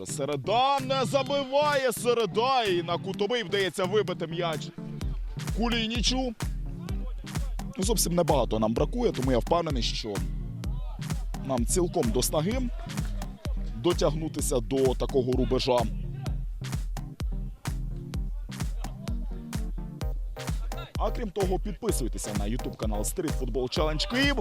Отже, середа не забиває середа. І на кутовий вдається вибити м'яч Кулінічу. Ну, зовсім небагато нам бракує, тому я впевнений, що нам цілком до снаги дотягнутися до такого рубежа. А крім того, підписуйтеся на YouTube канал Street Football Challenge Київ.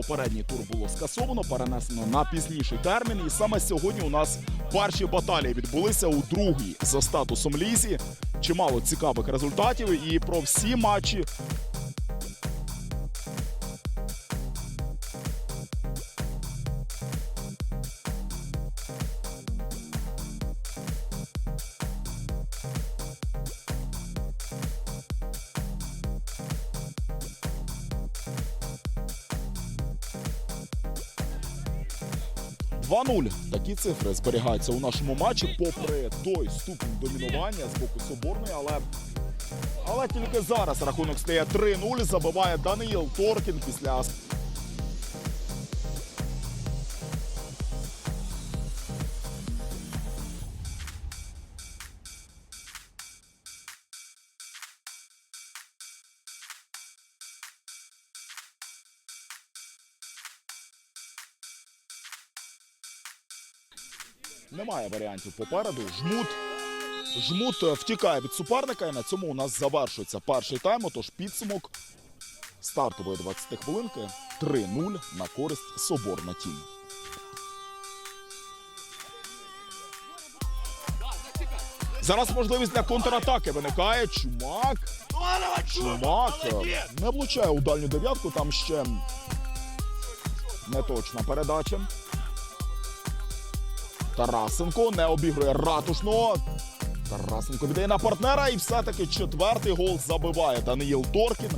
Попередній тур було скасовано, перенесено на пізніший термін. І саме сьогодні у нас перші баталії відбулися у другій за статусом лізі. Чимало цікавих результатів. І про всі матчі – 2-0. Такі цифри зберігаються у нашому матчі, попри той ступінь домінування з боку Соборної, але. Але тільки зараз рахунок стає 3-0. Забиває Даниїл Торкін після Немає варіантів попереду. Жмут. Жмут е, втікає від суперника, і на цьому у нас завершується перший тайм. Отож підсумок стартової 20 хвилинки 3-0 на користь Соборна Тім. Зараз можливість для контратаки виникає. Чумак. Чумак е, не влучає у дальню дев'ятку. Там ще неточна передача. Тарасенко не обігрує ратушного. Тарасенко віддає на партнера і все-таки четвертий гол забиває Даниїл Торкін.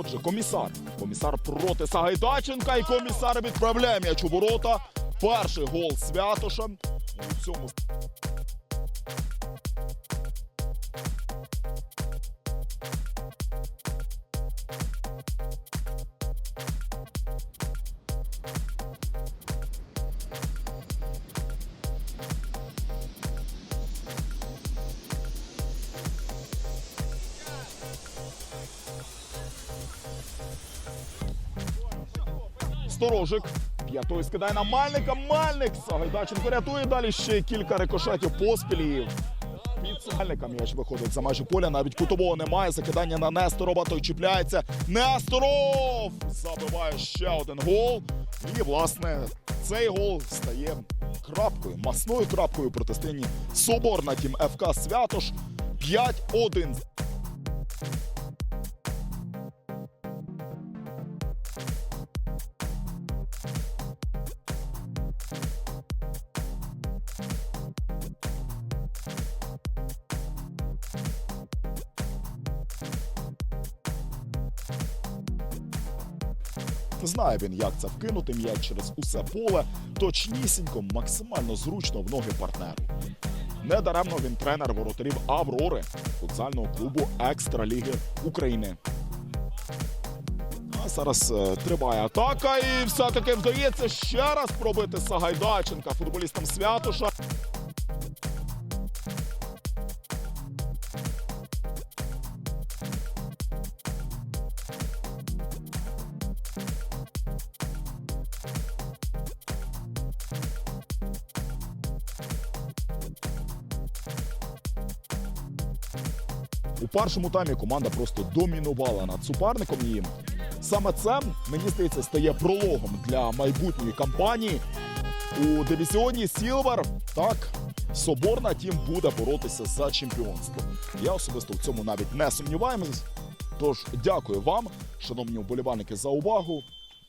Отже, комісар. Комісар проти Сагайдаченка і комісар відправляє м'яч у ворота. Перший гол Святоша. У цьому Сторожик. П'ятою скидає на Мальника. Мальник. Сагайдаченко рятує далі ще кілька рикошетів поспілів. Під Мальника м'яч виходить за межі поля. Навіть кутового немає. Закидання на Несторова. Той чіпляється. Несторов забиває ще один гол. І, власне, цей гол стає крапкою, масною крапкою протистоянні Соборна тім ФК Святош. 5-1. Знає він, як це вкинути м'яч через усе поле, точнісінько, максимально зручно в ноги партнеру. Недаремно він тренер воротарів Аврори футзального клубу Екстраліги України. А зараз е, триває атака, і все-таки вдається ще раз пробити Сагайдаченка футболістам Святоша. У першому таймі команда просто домінувала над суперником. І саме це, мені здається, стає прологом для майбутньої кампанії у дивізіоні Сілвер. Так, Соборна тім буде боротися за чемпіонство. Я особисто в цьому навіть не сумніваємось. Тож дякую вам, шановні вболівальники, за увагу.